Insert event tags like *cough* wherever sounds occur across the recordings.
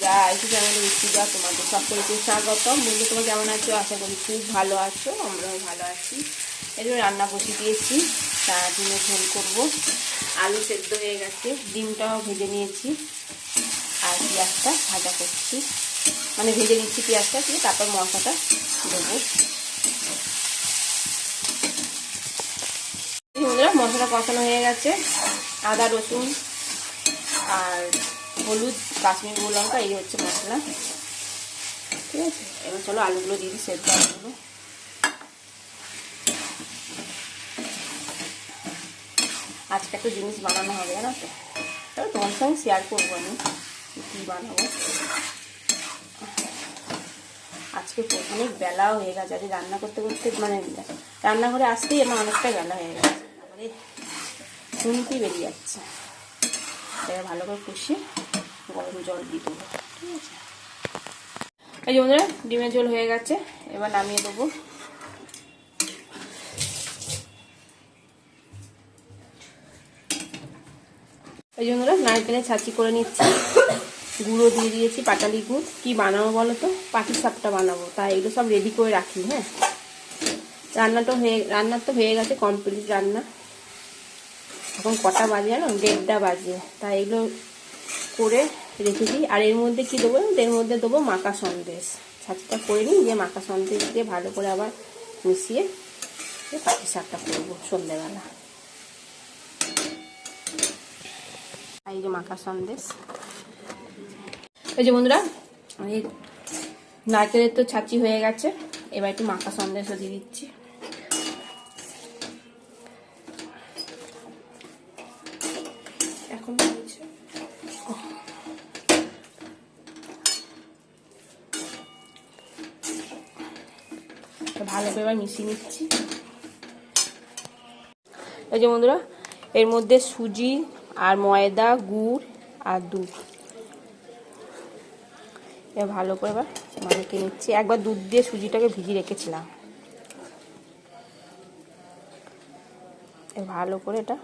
বন্ধুরা আইসি চ্যানেলে ইস্তিজা তোমাদের সকলকে স্বাগতম। বন্ধু, তোমার কেমন আছো? আশা করি খুব ভালো আছো, আমরাও ভালো আছি। এবার রান্না বসিয়ে দিয়েছি তা ডিমের ঝোল করব। আলু সেদ্ধ হয়ে গেছে, ডিমটাও ভেজে নিয়েছি, আর পেঁয়াজটা ভাজা করছি। মানে ভেজে নিচ্ছি পেঁয়াজটা, দিয়ে তারপর মশলাটা দেবো। মশলা কষানো হয়ে গেছে, আদা, রসুন, আর হলুদ, কাশ্মীরি লঙ্কা, এই হচ্ছে মশলা। ঠিক আছে? এবার চলো আলুগুলো দিয়ে দিই, সেদ্ধ আলুগুলো। আজকে একটা জিনিস বানানো হবে, জানো তো? তবে তোমার সঙ্গে শেয়ার করব আমি কী বানাবো। আজকে অনেক বেলাও হয়ে গেছে, আজকে রান্না করতে করতে মানে রান্নাঘরে আসতেই আমার অনেকটা বেলা হয়ে গেছে। তারপরে শুনতেই বেরিয়ে যাচ্ছে। এবার ভালো করে কষিয়ে গরম জল দিয়ে দেবো, ঠিক আছে? এই বন্ধুরা, ডিমের ঝোল হয়ে গেছে, এবার নামিয়ে দেবো। এই যে বন্ধুরা, নারকেলের ছাঁচি করে নিচ্ছি। গুঁড়ো দিয়ে দিয়েছি, পাটালি গুড়। কী বানাবো বলো তো? পাটির সাপটা বানাবো, তাই এগুলো সব রেডি করে রাখি হ্যাঁ? রান্নাটা হয়ে, রান্নার তো হয়ে গেছে কমপ্লিট রান্না। এখন কটা বাজে জানো? দেড়টা বাজে। তাই এগুলো করে রেখে দিই আর এর মধ্যে কি দেবো এর মধ্যে দেবো মাকা সন্দেশ। ছাঁচটা করে নিই, দিয়ে মাকা সন্দেশ দিয়ে ভালো করে আবার মিশিয়ে পাখি শাকটা করব সন্ধ্যেবেলা এই যে মাকা সন্দেশ। এই যে বন্ধুরা, এই নারকেলের তো ছাঁচি হয়ে গেছে। এবার একটু মাকা সন্দেশও দিয়ে দিচ্ছি। ভালো করে এবার মিশিয়ে নিচ্ছি। এই যে বন্ধুরা, এর মধ্যে সুজি আর ময়দা, গুড় আর দুধ। এবার ভালো করে এবার মাখিয়ে নিচ্ছি। একবার দুধ দিয়ে সুজিটাকে ভিজিয়ে রেখেছিলাম। ভালো করে এটা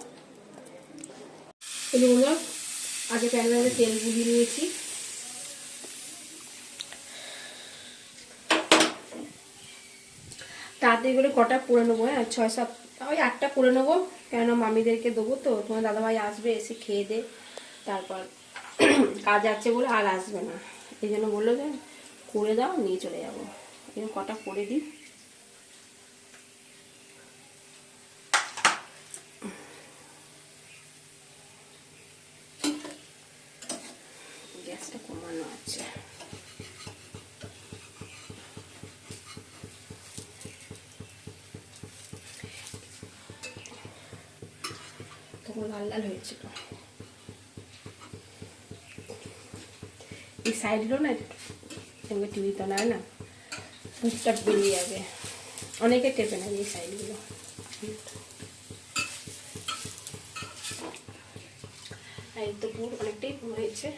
আগে প্যানের তেল গুলিয়ে নিয়েছি। তাড়াতাড়ি করে কটা করে নেব হ্যাঁ? ছয় সাত, ওই আটটা করে নেব। কেন মামিদেরকে দেবো তো, তোমার দাদাভাই আসবে, এসে খেয়ে দে। তারপর কাজ আছে বলে আর আসবে না। এই জন্য বলল যে করে দাও, নিয়ে চলে যাব। এই কটা করে দিই। গ্যাসটা কমানো আছে। লাল লাল হয়েছিল এই সাইডগুলো না এমনি টিভিতে না না পুরটা বেরিয়ে যাবে। অনেকে টেপে না এই সাইডগুলো। তো অনেকটাই হয়েছে।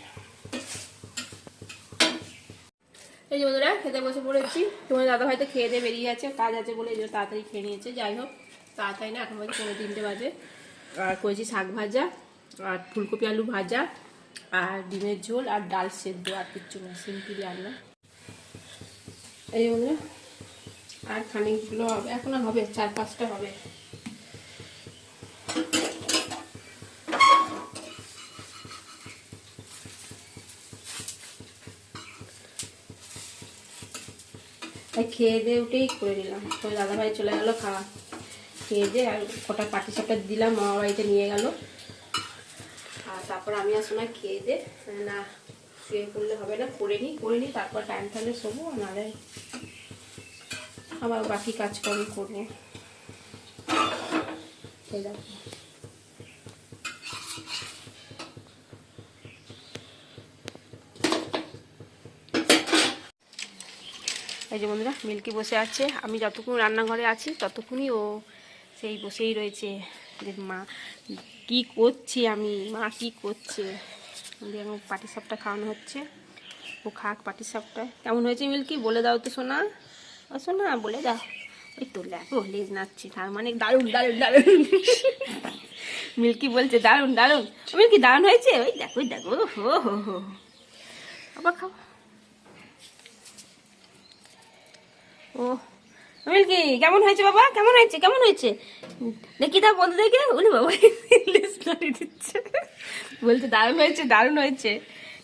এই বন্ধুরা, খেতে বসে পড়েছি। তোমার দাদা হয়তো খেয়ে দিয়ে বেরিয়ে যাচ্ছে কাজ আছে বলে তাড়াতাড়ি খেয়ে নিয়েছে। যাই হোক, তাড়াতাড়ি না, এখন বাজে পনেরো তিনটে বাজে। আর করেছি শাক ভাজা, আর ফুলকপি আলু ভাজা, আর ডিমের ঝোল, আর ডাল সেদ্ধ, আর কিচ্ছু না, সিম্পলি রান্না। এই বন্ধুরা, আর খানিকগুলো হবে, এখন হবে, চার পাঁচটা হবে। খেয়ে দিয়ে উঠেই করে দিলাম তো দাদাভাই চলে গেলো খাওয়া। খেয়ে আর কটা পাটি সাপটা দিলাম, মামা বাড়িতে নিয়ে গেল। আর তারপর আমি আর সময় খেয়ে দিয়ে না, শুয়ে করলে হবে না, করে নিই করে নিই, তারপর টাইম থাকলে শোবো, নাহলে আবার বাকি কাজকর্ম করব। এই যে বন্ধুরা, মিল্কি বসে আছে। আমি যতক্ষণ রান্নাঘরে আছি, ততক্ষণই ও সেই বসেই রয়েছে যে মা, কি করছি আমি, মা কি করছে? পাটি সাপটা খাওয়ানো হচ্ছে। ও খাক পাটি সাপটা কেমন হয়েছে মিল্কি? বলে দাও তো সোনা। ও সোনা, বলে দাও। ওই তো দেখো, লেজ নাচ্ছি তার মানে দারুণ দারুণ দারুণ। মিল্কি বলছে, দারুণ দারুণ। মিল্কি, দারুণ হয়েছে? ওই দেখো ওই দেখো। হো হো হো। আবার খাও। ও মিল্কি কেমন হয়েছে বাবা? কেমন হয়েছে? কেমন হয়েছে? দেখি তা বন্ধু দেখে বলি বাবা গাড়ি দিচ্ছে। বলছে দারুণ হয়েছে দারুণ হয়েছে।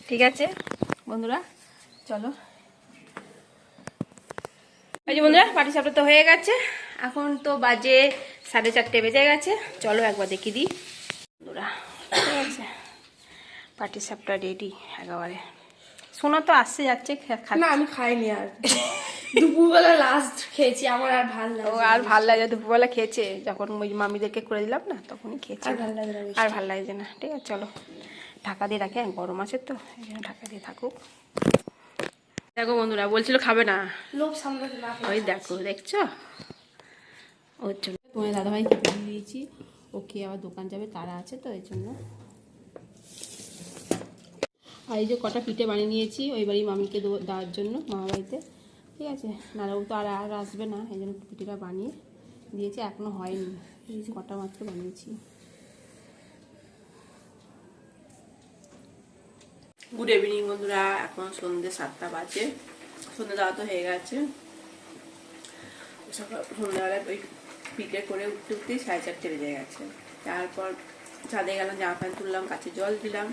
ঠিক আছে বন্ধুরা চলো। এই যে বন্ধুরা পাটি সাপটা তো হয়ে গেছে। এখন তো বাজে সাড়ে চারটে বেজে গেছে। চলো একবার দেখি দিই। বন্ধুরা ঠিক আছে। পাটি সাপটা রেডি একেবারে। শোনা তো আসছে যাচ্ছে না আমি খাইনি আর। *laughs* দুপুরবেলা লাস্ট খেয়েছি আমার আর ভালো ও লাগে আর ভালো লাগে দুপুরবেলা খেয়েছে। যখন ওই মামিদেরকে করে দিলাম না তখনই খেয়েছে। আর ভালো লাগে আর ভালো লাগছে না ঠিক আছে চলো। ঢাকা দিয়ে রাখে গরম আছে তো এই জন্য ঢাকা দিয়ে থাকুক। দেখো বন্ধুরা বলছিল খাবে না। লোভ সামলাতে না ওই দেখো দেখছ? ওর জন্য তোমার দাদাভাই দিয়েছি? ওকে আবার দোকান যাবে তারা আছে তো এই জন্য। আর এই যে কটা পিঠে বানিয়ে নিয়েছি ওই বাড়ি মামিকে দেওয়ার জন্য মামা বাড়িতে। ঠিক আছে। নাহলে ও তো আর আর আসবে না, এই জন্য পিঠেটা বানিয়ে দিয়েছি, এখনও হয়নি। কটা মাত্র বানিয়েছি। গুড ইভিনিং বন্ধুরা। এখন সন্ধ্যে সাতটা বাজে। সন্ধ্যে দেওয়া তো হয়ে গেছে। সন্ধ্যাবেলায় ওই পিঠে করে উঠতে উঠতেই সাড়ে চারটে বেজে গেছে। তারপর ছাদে গেলাম, জামা প্যান্ট তুললাম কাছে জল দিলাম।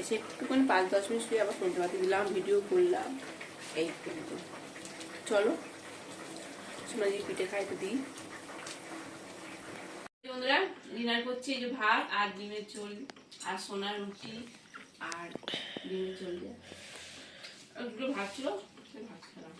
এসে একটুখানি পাঁচ দশ মিনিট শুয়ে আবার সন্ধ্যে দিলাম, ভিডিও করলাম। এই কিন্তু চলো। সোনাজি পিঠে খাইতে দিই। বন্ধুরা, ডিনার করছি এই যে ভাত আর ডিমের চল আর সোনার রুটি আর ডিমের চল দিয়ে। ভাত ছিল ভাত খেলাম।